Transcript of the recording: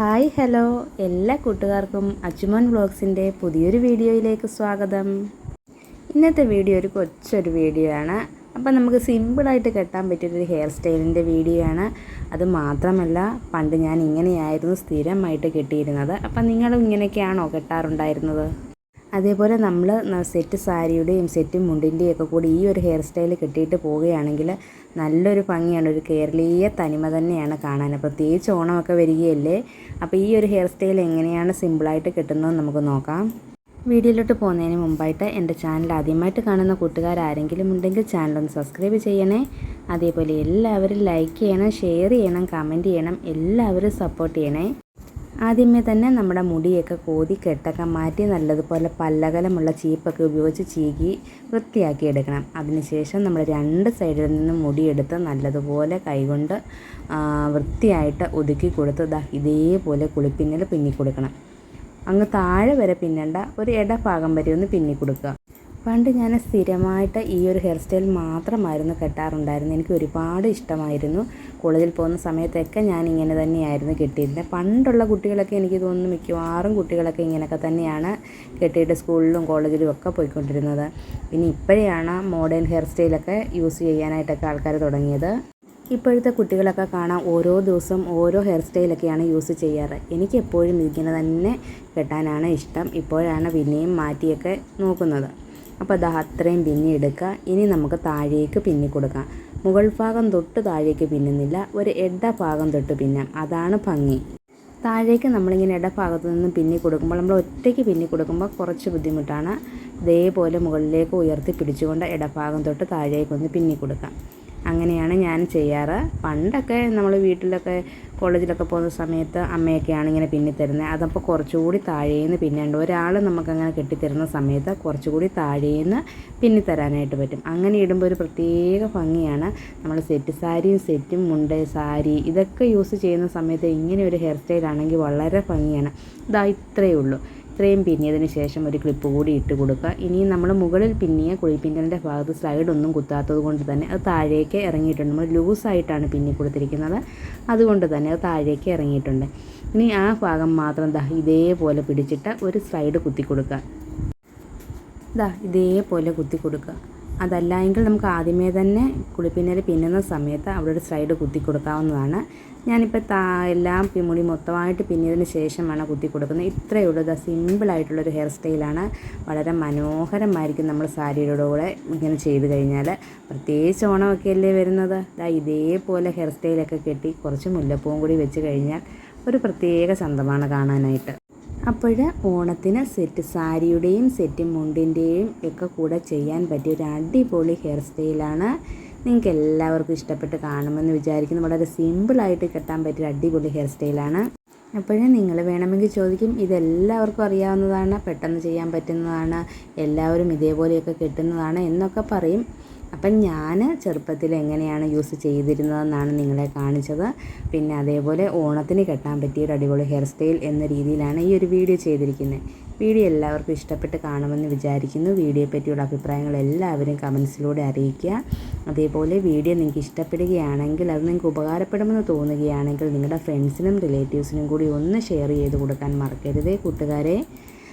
Hi hello. എല്ലാ കൂട്ടുകാർക്കും അച്ചുമോൻ വ്ളോഗ്സിന്റെ പുതിയൊരു വീഡിയോയിലേക്ക് സ്വാഗതം. ഇന്നത്തെ വീഡിയോ ഒരു കൊച്ചൊരു വീഡിയോ ആണ്. അപ്പം നമുക്ക് സിമ്പിളായിട്ട് കെട്ടാൻ പറ്റിയൊരു ഹെയർ സ്റ്റൈലിന്റെ വീഡിയോ ആണ്. അത് മാത്രമല്ല പണ്ട് ഞാൻ ഇങ്ങനെയായിരുന്നു സ്ഥിരമായിട്ട് കെട്ടിയിരുന്നത്. അപ്പം നിങ്ങളും ഇങ്ങനെയൊക്കെയാണോ കെട്ടാറുണ്ടായിരുന്നത്? അതേപോലെ നമ്മൾ സെറ്റ് സാരിയുടെയും സെറ്റ് മുണ്ടിന്റെയും ഒക്കെ കൂടി ഈ ഒരു ഹെയർ സ്റ്റൈൽ കെട്ടിയിട്ട് പോവുകയാണെങ്കിൽ നല്ലൊരു ഭംഗിയാണ് ഒരു കേരളീയ തനിമ തന്നെയാണ് കാണാൻ. പ്രത്യേകിച്ച് ഓണമൊക്കെ വരികയല്ലേ? അപ്പോൾ ഈ ഒരു ഹെയർ സ്റ്റൈൽ എങ്ങനെയാണ് സിമ്പിളായിട്ട് കിട്ടുന്നതെന്ന് നമുക്ക് നോക്കാം. വീഡിയോയിലോട്ട് പോകുന്നതിന് മുമ്പായിട്ട് എന്റെ ചാനൽ ആദ്യമായിട്ട് കാണുന്ന കൂട്ടുകാരാരെങ്കിലും ഉണ്ടെങ്കിൽ ചാനൽ ഒന്ന് സബ്സ്ക്രൈബ് ചെയ്യണേ. അതേപോലെ എല്ലാവരും ലൈക്ക് ചെയ്യണം ഷെയർ ചെയ്യണം കമന്റ് ചെയ്യണം എല്ലാവരും സപ്പോർട്ട് ചെയ്യണേ. ആദ്യമേ തന്നെ നമ്മുടെ മുടിയൊക്കെ കോതി കെട്ടൊക്കെ മാറ്റി നല്ലതുപോലെ പല്ലകലമുള്ള ചീപ്പൊക്കെ ഉപയോഗിച്ച് ചീകി വൃത്തിയാക്കി എടുക്കണം. അതിനുശേഷം നമ്മൾ രണ്ട് സൈഡിൽ നിന്നും മുടിയെടുത്ത് നല്ലതുപോലെ കൈകൊണ്ട് വൃത്തിയായിട്ട് ഒതുക്കി കൊടുത്ത് ഇതേപോലെ കുളിപ്പിന്നൽ പിന്നി കൊടുക്കണം അങ്ങ് താഴെ വരെ പിന്നണ്ട ഒരു ഇടഭാഗം വരെ ഒന്ന് പിന്നി കൊടുക്കുക പണ്ട് ഞാൻ സ്ഥിരമായിട്ട് ഈ ഒരു ഹെയർ സ്റ്റൈൽ മാത്രമായിരുന്നു കെട്ടാറുണ്ടായിരുന്നു എനിക്ക് ഒരുപാട് ഇഷ്ടമായിരുന്നു. കോളേജിൽ പോകുന്ന സമയത്തൊക്കെ ഞാൻ ഇങ്ങനെ തന്നെയായിരുന്നു കെട്ടിയിരുന്നത്. പണ്ടുള്ള കുട്ടികളൊക്കെ എനിക്ക് തോന്നുന്നു മിക്കവാറും കുട്ടികളൊക്കെ ഇങ്ങനെയൊക്കെ തന്നെയാണ് കെട്ടിയിട്ട് സ്കൂളിലും കോളേജിലും ഒക്കെ പോയിക്കൊണ്ടിരുന്നത്. പിന്നെ ഇപ്പോഴാണ് മോഡേൺ ഹെയർ സ്റ്റൈലൊക്കെ യൂസ് ചെയ്യാനായിട്ടൊക്കെ ആൾക്കാർ തുടങ്ങിയത്. ഇപ്പോഴത്തെ കുട്ടികളൊക്കെ കാണാൻ ഓരോ ദിവസം ഓരോ ഹെയർ സ്റ്റൈലൊക്കെയാണ് യൂസ് ചെയ്യാറ്. എനിക്ക് എപ്പോഴും ഇങ്ങനെ തന്നെ കെട്ടാനാണ് ഇഷ്ടം. ഇപ്പോഴാണ് പിന്നെയും മാറ്റിയൊക്കെ നോക്കുന്നത്. അപ്പോൾ അത് അത്രയും പിന്നി എടുക്കുക ഇനി നമുക്ക് താഴേക്ക് പിന്നി കൊടുക്കാം. മുകൾ ഭാഗം തൊട്ട് താഴേക്ക് പിന്നുന്നില്ല. ഒരു ഇട ഭാഗം തൊട്ട് പിന്നാം. അതാണ് ഭംഗി. താഴേക്ക് നമ്മളിങ്ങനെ ഇടഭാഗത്ത് നിന്ന് പിന്നി കൊടുക്കുമ്പോൾ നമ്മൾ ഒറ്റയ്ക്ക് പിന്നി കൊടുക്കുമ്പോൾ കുറച്ച് ബുദ്ധിമുട്ടാണ്. ഇതേപോലെ മുകളിലേക്ക് ഉയർത്തി പിടിച്ചുകൊണ്ട് ഇടഭാഗം തൊട്ട് താഴേക്കൊന്ന് പിന്നി കൊടുക്കാം. അങ്ങനെയാണ് ഞാൻ ചെയ്യാറ്. പണ്ടൊക്കെ നമ്മൾ വീട്ടിലൊക്കെ കോളേജിലൊക്കെ പോകുന്ന സമയത്ത് അമ്മയൊക്കെയാണ് ഇങ്ങനെ പിന്നി തരുന്നത് അതപ്പോൾ കുറച്ചുകൂടി താഴേന്ന് പിന്നേണ്ട. ഒരാൾ നമുക്കങ്ങനെ കെട്ടിത്തരുന്ന സമയത്ത് കുറച്ചുകൂടി താഴേന്ന് പിന്നി തരാനായിട്ട് പറ്റും. അങ്ങനെ ഇടുമ്പോൾ ഒരു പ്രത്യേക ഭംഗിയാണ്. നമ്മൾ സെറ്റ് സാരിയും സെറ്റും മുണ്ട് സാരി ഇതൊക്കെ യൂസ് ചെയ്യുന്ന സമയത്ത് ഇങ്ങനെ ഒരു ഹെയർ സ്റ്റൈലാണെങ്കിൽ വളരെ ഭംഗിയാണ്. ഇതാ ഇത്രയേ ഉള്ളൂ ഇത്രയും പിന്നിയതിന് ശേഷം ഒരു ക്ലിപ്പ് കൂടി ഇട്ട് കൊടുക്കുക. ഇനി നമ്മൾ മുകളിൽ പിന്നിയ കുഴിപ്പിന്നലിന്റെ ഭാഗത്ത് സൈഡൊന്നും കുത്താത്തത് കൊണ്ട് തന്നെ അത് താഴേക്ക് ഇറങ്ങിയിട്ടുണ്ട്. നമ്മൾ ലൂസായിട്ടാണ് പിന്നി കൊടുത്തിരിക്കുന്നത്. അതുകൊണ്ട് തന്നെ അത് താഴേക്ക് ഇറങ്ങിയിട്ടുണ്ട്. ഇനി ആ ഭാഗം മാത്രം ദാ ഇതേപോലെ പിടിച്ചിട്ട് ഒരു സൈഡ് കുത്തി കൊടുക്കുക. ദാ ഇതേപോലെ കുത്തി കൊടുക്കുക. അതല്ല എങ്കിൽ നമുക്ക് ആദ്യമേ തന്നെ കുളിപ്പിന്നൽ പിന്നുന്ന സമയത്ത് അവിടെ ഒരു സൈഡ് കുത്തി കൊടുക്കാവുന്നതാണ് ഞാനിപ്പോൾ താ എല്ലാം മുടി മൊത്തമായിട്ട് പിന്നിയതിന് ശേഷമാണ് കുത്തി കൊടുക്കുന്നത് ഇത്രയേ ഉള്ളൂ. ഇത് സിമ്പിളായിട്ടുള്ളൊരു ഹെയർ സ്റ്റൈലാണ് വളരെ മനോഹരമായിരിക്കും നമ്മൾ സാരിയുടെ കൂടെ ഇങ്ങനെ ചെയ്ത് കഴിഞ്ഞാൽ പ്രത്യേകിച്ച് ഓണമൊക്കെ അല്ലേ വരുന്നത്? ഇതാ ഇതേപോലെ ഹെയർ സ്റ്റൈലൊക്കെ കെട്ടി കുറച്ച് മുല്ലപ്പൂവും കൂടി വെച്ച് കഴിഞ്ഞാൽ ഒരു പ്രത്യേക ചന്തമാണ് കാണാനായിട്ട്. അപ്പോൾ ഓണത്തിന് സെറ്റ് സാരിയുടെയും സെറ്റ് മുണ്ടിന്റെയും ഒക്കെ കൂടെ ചെയ്യാൻ പറ്റിയ ഒരു അടിപൊളി ഹെയർ സ്റ്റൈലാണ് നിങ്ങൾക്ക് എല്ലാവർക്കും ഇഷ്ടപ്പെട്ട് കാണുമെന്ന് വിചാരിക്കുന്നു. വളരെ സിമ്പിളായിട്ട് കെട്ടാൻ പറ്റിയ അടിപൊളി ഹെയർ സ്റ്റൈലാണ്. അപ്പോഴേ നിങ്ങൾ വേണമെങ്കിൽ ചോദിക്കും ഇതെല്ലാവർക്കും അറിയാവുന്നതാണ് പെട്ടെന്ന് ചെയ്യാൻ പറ്റുന്നതാണ് എല്ലാവരും ഇതേപോലെയൊക്കെ കെട്ടുന്നതാണ് എന്നൊക്കെ പറയും. അപ്പം ഞാൻ ചെറുപ്പത്തിൽ എങ്ങനെയാണ് യൂസ് ചെയ്തിരുന്നതെന്നാണ് നിങ്ങളെ കാണിച്ചത്. പിന്നെ അതേപോലെ ഓണത്തിന് കെട്ടാൻ പറ്റിയ ഒരു അടിപൊളി ഹെയർ സ്റ്റൈൽ എന്ന രീതിയിലാണ് ഈ ഒരു വീഡിയോ ചെയ്തിരിക്കുന്നത്. വീഡിയോ എല്ലാവർക്കും ഇഷ്ടപ്പെട്ട് കാണുമെന്ന് വിചാരിക്കുന്നു. വീഡിയോയെ പറ്റിയുള്ള അഭിപ്രായങ്ങൾ എല്ലാവരും കമൻസിലൂടെ അറിയിക്കുക. അതേപോലെ വീഡിയോ നിങ്ങൾക്ക് ഇഷ്ടപ്പെടുകയാണെങ്കിൽ അത് നിങ്ങൾക്ക് ഉപകാരപ്പെടുമെന്ന് തോന്നുകയാണെങ്കിൽ നിങ്ങളുടെ ഫ്രണ്ട്സിനും റിലേറ്റീവ്സിനും കൂടി ഒന്ന് ഷെയർ ചെയ്ത് കൊടുക്കാൻ മറക്കരുതേ കൂട്ടുകാരെ.